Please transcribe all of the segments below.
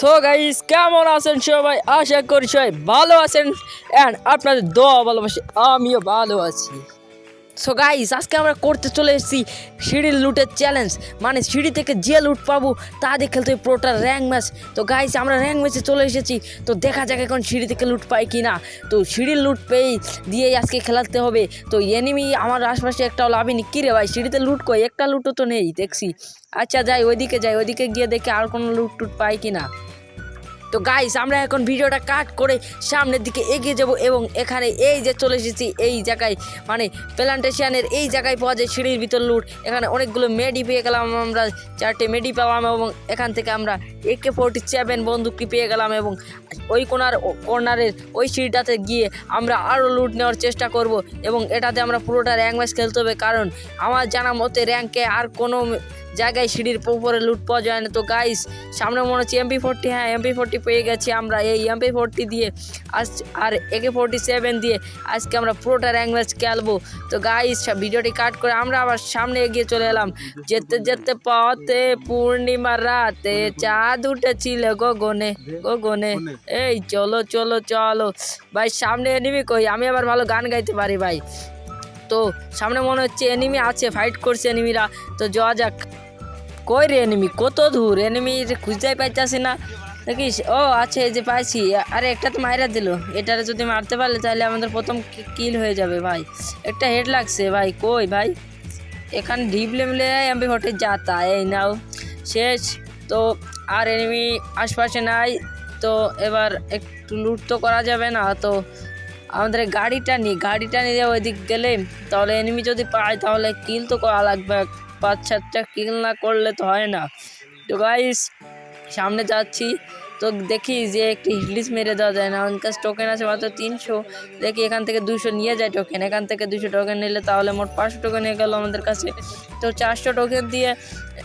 So guys কেমন আছেন সবাই? আশা করি সবাই ভালো আছেন। অ্যান্ড আপনাদের দোয়া ভালোবাসি, আমিও ভালো আছি। সো গাইস আজকে আমরা করতে চলে এসেছি সিঁড়ির লুটের চ্যালেঞ্জ মানে সিঁড়ি থেকে যে লুট পাবো, তা দিয়ে খেলতে হবে পুরোটা র্যাঙ্ক ম্যাচ তো গাইস আমরা র্যাঙ্ক ম্যাচে চলে এসেছি। তো, দেখা যাক এখন সিঁড়ি থেকে লুট পাই কি না তো সিঁড়ির লুট পেয়েই দিয়েই আজকে খেলাতে হবে। তো এনিমি আমার আশপাশে একটাও লাভিনি কী রে ভাই, সিঁড়িতে লুট কই? একটা লুটও তো নেই, দেখছি। আচ্ছা যাই, ওইদিকে যাই, ওইদিকে গিয়ে দেখি আর কোনো লুট টুট পাই কি না তো গাইস আমরা এখন ভিডিওটা কাট করে সামনের দিকে এগিয়ে যাব এবং এখানে এই যে চলে এসেছি, এই জায়গায় মানে প্ল্যান্টেশনের এই জায়গায় পাওয়া যায় সিঁড়ির ভিতর লুট এখানে অনেকগুলো মেডি পেয়ে গেলাম আমরা, চারটে মেডি পেলাম এবং এখান থেকে আমরা একে ফোরটি সেভেন বন্দুকটি পেয়ে গেলাম এবং ওই কোনার, কর্নারের ওই সিঁড়িটাতে গিয়ে আমরা আরও লুট নেওয়ার চেষ্টা করব এবং এটাতে আমরা পুরোটা র্যাঙ্ক ম্যাচ খেলতে হবে। কারণ আমার জানা মতে র্যাঙ্কে আর কোনো জায়গায় সিঁড়ির উপরে লুট পাওয়া যায় না। তো গাইস সামনে মনে হচ্ছে এমপি ফোরটি হ্যাঁ এমপি ফোরটি পেয়ে গেছি আমরা এই এমপি ফোরটি দিয়ে। আজ আর একে ফোরটি সেভেন দিয়ে আজকে আমরা পুরোটা র্যাঙ্ক ম্যাচ খেলব। তো গাইস ভিডিওটি কাট করে আমরা আবার সামনে এগিয়ে চলে এলাম। যেতে যেতে পথে পূর্ণিমা রাতে চাঁদ উঠেছিল গগনে গগনে। এই চলো চলো চলো। ভাই, সামনে এনিমি কই? আমি আবার ভালো গান গাইতে পারি ভাই। তো সামনে মনে হচ্ছে এনিমি আছে ফাইট করছে এনিমিরা তো যাওয়া যাক। কই রে এনিমি কত দূর? এনিমি খুঁজতেই পাইতাছি না। দেখিস? ও, আছে যে পাইছি। আরে একটা তো মাইরা দিল। এটারে যদি মারতে পারলে তাহলে আমাদের প্রথম কিল হয়ে যাবে ভাই। একটা হেড লাগছে ভাই। কই ভাই? এখানে ঢিপলে মিলে এমপি ফোর্টি যাতা এই নাও। শেষ। তো আর এনিমি আশপাশে নাই। তো এবার একটু লুট তো করা যাবে না। তো আমাদের গাড়িটা নিই গাড়িটা নিয়ে ওইদিক গেলে তাহলে এনিমি যদি পায় তাহলে কিল তো করা লাগবে। পাঁচ সাতটা কিল না করলে তো হয় না। তো গাইস সামনে যাচ্ছি। তো দেখি যে একটি হিটলিস মেরে দেওয়া যায় না। আমার কাছে টোকেন আছে মাত্র তিনশো। দেখি এখান থেকে দুশো নিয়ে যায় টোকেন এখান থেকে দুশো টোকেন নিলে তাহলে মোট পাঁচশো টোকেন নিয়ে গেলো আমাদের কাছে। তো চারশো টোকেন দিয়ে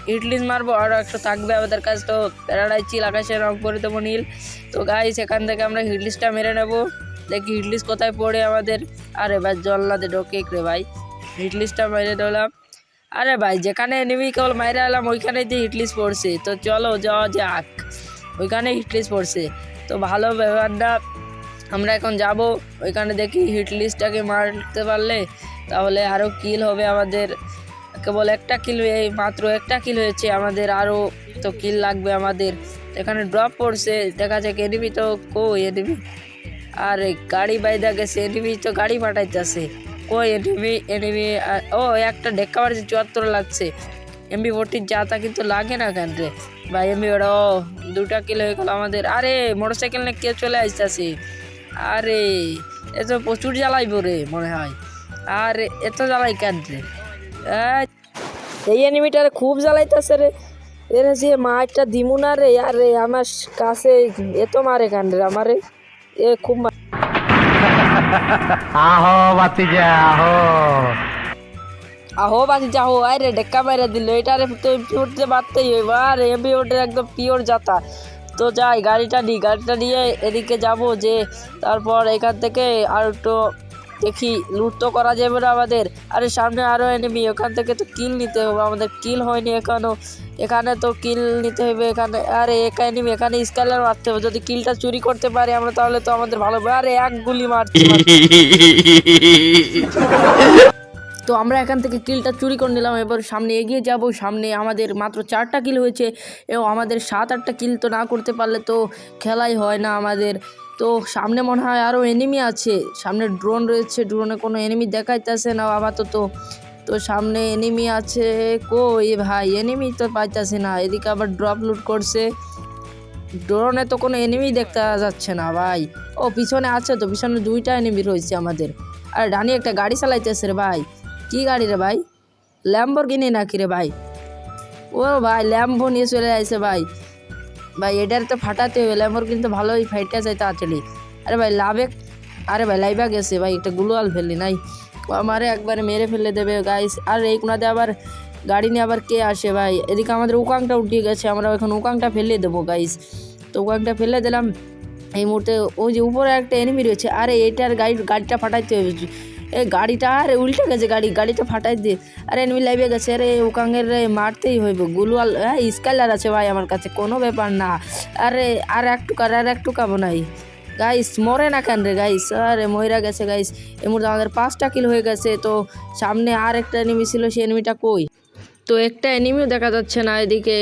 হিটলিস মারবো। আরও একশো থাকবে আমাদের কাছে। তো প্যারাডাইজ চিল, আকাশে রং করে দেবো নীল। তো গাইস এখান থেকে আমরা হিডলিসটা মেরে নেব। দেখি হিডলিস কোথায় পড়ে আমাদের। আরে ভাই, জল্লাদে ঢোকে রে ভাই। হিডলিসটা মেরে দিলাম। আরে ভাই, যেখানে এনিমি কেবল মাইরে এলাম ওইখানে যে হিটলিস পড়ছে। তো চলো, যাওয়া যাক। ওইখানে হিটলিস পড়ছে। তো ভালো ব্যাপারটা, আমরা এখন যাব। ওইখানে দেখি হিটলিস্টটাকে মারতে পারলে, তাহলে আরও কিল হবে আমাদের। কেবল একটা কিল এই মাত্র একটা কিল হয়েছে আমাদের আরও তো কিল লাগবে আমাদের। এখানে ড্রপ পড়ছে, দেখা যাক এনিমি তো কই এনিমি আর, গাড়ি বাইদা গেছে এনিমি তো গাড়ি পাঠাইতেছে। কই এনিমি এনিমি ও একটা ঢেক্কা মারছে চুয়াত্তর লাগছে। এমবি ফোরটির যাতা কিন্তু লাগে না কেন রে? ভাই, এমবি ওরা, ও, দুটা কিলো হয়ে গেল আমাদের। আরে মোটর সাইকেল নিয়ে কে চলে আসতেছে? আরে, এ তো প্রচুর জ্বালাইব রে, মনে হয়। আর, এত জ্বালাই কেন রে? এই এনিমিটারে খুব জ্বালাইতেছে রে। এর যে মাছটা দিমু না রে, আরে, আমার কাছে এত মারে কেন রে, আমারে? এ, খুব আহো বাতিজা আহো। আহো বাতিজা যাহো আরে ডেক্কা মেরে দিল এটারে তো উঠতে পারতেই হইব। আর এমবি ওটা একদম পিওর যাতা। তো যাই, গাড়িটা নিই গাড়িটা নিয়ে এদিকে যাব যে, তারপর এখান থেকে আর একটু দেখি লুট তো করা যাবে না আমাদের। আরে, সামনে আরও এনিমি ওখান থেকে তো কিল নিতে হবে, আমাদের কিল হয়নি এখনও এখানে তো কিল নিতে হবে, এখানে, আরে, একা এনিমি এখানে স্কাইলার মারতে হবে। যদি কিলটা চুরি করতে পারি আমরা তাহলে তো আমাদের ভালো হবে। আরে, এক গুলি মারছি তো আমরা এখান থেকে কিলটা চুরি করে নিলাম। এবার সামনে এগিয়ে যাব। সামনে আমাদের মাত্র চারটা কিল হয়েছে। এবং আমাদের সাত আটটা কিল তো না করতে পারলে তো খেলাই হয় না আমাদের। তো সামনে মনে হয় আরও এনিমি আছে। সামনে ড্রোন রয়েছে ড্রোনে কোনো এনিমি দেখাইতেছে না আপাতত। তো তো সামনে এনিমি আছে কই ভাই? এনিমি তো পাইতেছে না। এদিকে আবার ড্রপ লুট করছে। ড্রোনে তো কোনো এনিমি দেখতে যাচ্ছে না ভাই। ও, পিছনে আছে তো, পিছনে দুইটা এনিমি রয়েছে আমাদের। আর ডানি একটা গাড়ি চালাইতেছে রে ভাই। কি গাড়ি রে ভাই? ল্যাম্বর কিনে নাকি রে ভাই? ও ভাই ল্যাম্বো নিয়ে চলে আসছে ভাই। ভাই, এটার তো ফাটাতে হবে ল্যাম্বর কিন্তু ভালোই ফাইটটা যায় তাড়াতাড়ি আরে ভাই, লাভে আরে ভাই লাইবা গেছে ভাই একটা গুলোয়াল ফেললি নাই। আমারে একবারে মেরে ফেলে দেবে গাইস আর এই কোনাতে আবার গাড়ি নিয়ে আবার কে আসে ভাই? এদিকে আমাদের উকাংটা উঠিয়ে গেছে আমরা এখন উকাংটা ফেলে দেবো গাইস তো উকাংটা ফেলে দিলাম। এই মুহূর্তে ওই যে উপরে একটা এনিমি রয়েছে, আরে এটার গাড়ি গাড়িটা ফাটাইতে হবে। এই গাড়িটা, আরে উল্টে গেছে গাড়ি, গাড়িটা ফাটাই দিয়ে আরে এনিমি লাইভে গেছে, আরে ওকাঙ্গের রে মারতেই হইব। গুলওয়াল হ্যাঁ স্কাইলার আছে ভাই আমার কাছে, কোনো ব্যাপার না। আরে, আর একটু কার আর একটু কাবো নাই গাইস, মরে না কেন রে গাইস? আরে ময়রা গেছে গাইস। এ মুহূর্তে আমাদের পাঁচটা কিল হয়ে গেছে, তো সামনে আর একটা এনিমি ছিল, সেই এনিমিটা কই? তো একটা এনিমিও দেখা যাচ্ছে না এদিকে।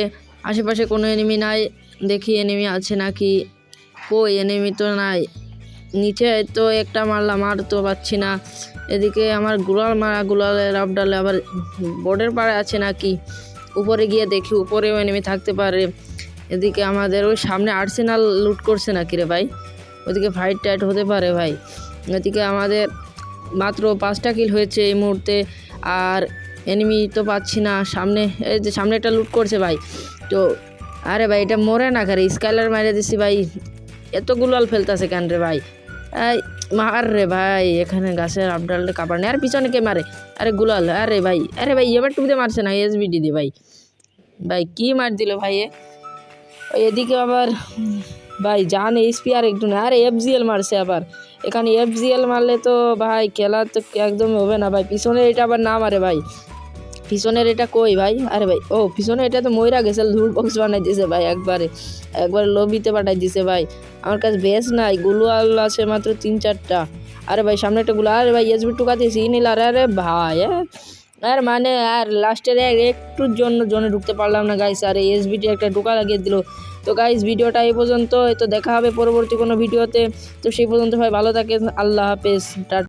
আশেপাশে কোনো এনিমি নাই, দেখি এনিমি আছে নাকি। কই এনিমি তো নাই। নিচে তো একটা মারলাম, আর তো পাচ্ছি না। এদিকে আমার গুলাল মারা গুলালের আপডালে আবার বোর্ডের পাড়ে আছে নাকি? উপরে গিয়ে দেখি উপরেও এনিমি থাকতে পারে। এদিকে আমাদের ওই সামনে আর্সেনাল লুট করছে নাকি রে ভাই? ওদিকে ফাইট টাইট হতে পারে ভাই। এদিকে আমাদের মাত্র পাঁচটা কিল হয়েছে এই মুহূর্তে, আর এনিমি তো পাচ্ছি না। সামনে, এই যে সামনে একটা লুট করছে ভাই। তো, আরে ভাই, এটা মরে না খারে স্কাইলার মারে দিছি ভাই। এত গুলাল ফেলতেছে কেন রে ভাই? মার রে ভাই, এখানে গাছের আপডালটা কাপড় নেই আর পিছনে কে মারে? আরে গুলাল, আরে ভাই আরে ভাই, এবার টুপিতে মারছে না এসবিডি দিয়ে ভাই। ভাই, কি মার দিল ভাই ওই এদিকে আবার, ভাই, জান এইচপি আর একটু না, আরে এফজিএল মারছে আবার। এখানে এফজিএল মারলে তো ভাই, খেলা তো একদম হবে না ভাই, পিছনে এটা আবার না মারে ভাই। পিছনের এটা কই ভাই? আরে ভাই, ও, পিছনে এটা তো ময়রা গেছে ধুর বক্স বানাই দিছে ভাই একবারে। একবারে লবিতে পাঠাই দিছে ভাই। আমার কাছে বেশ নাই, গুলুয়াল আছে মাত্র তিন চারটা। আরে ভাই, সামনে একটা গুলো আরে ভাই এসবি টুকা দিয়েছি নীল, আরে আরে ভাই হ্যাঁ। আর মানে আর লাস্টের একটুর জন্য, জনে ঢুকতে পারলাম না গাইস আর এসবিটি একটা ঢোকা লাগিয়ে দিল। তো গাইস ভিডিওটা এই পর্যন্ত তো দেখা হবে পরবর্তী কোনো ভিডিওতে। তো সেই পর্যন্ত ভাই ভালো থাকেন, আল্লাহ হাফেজ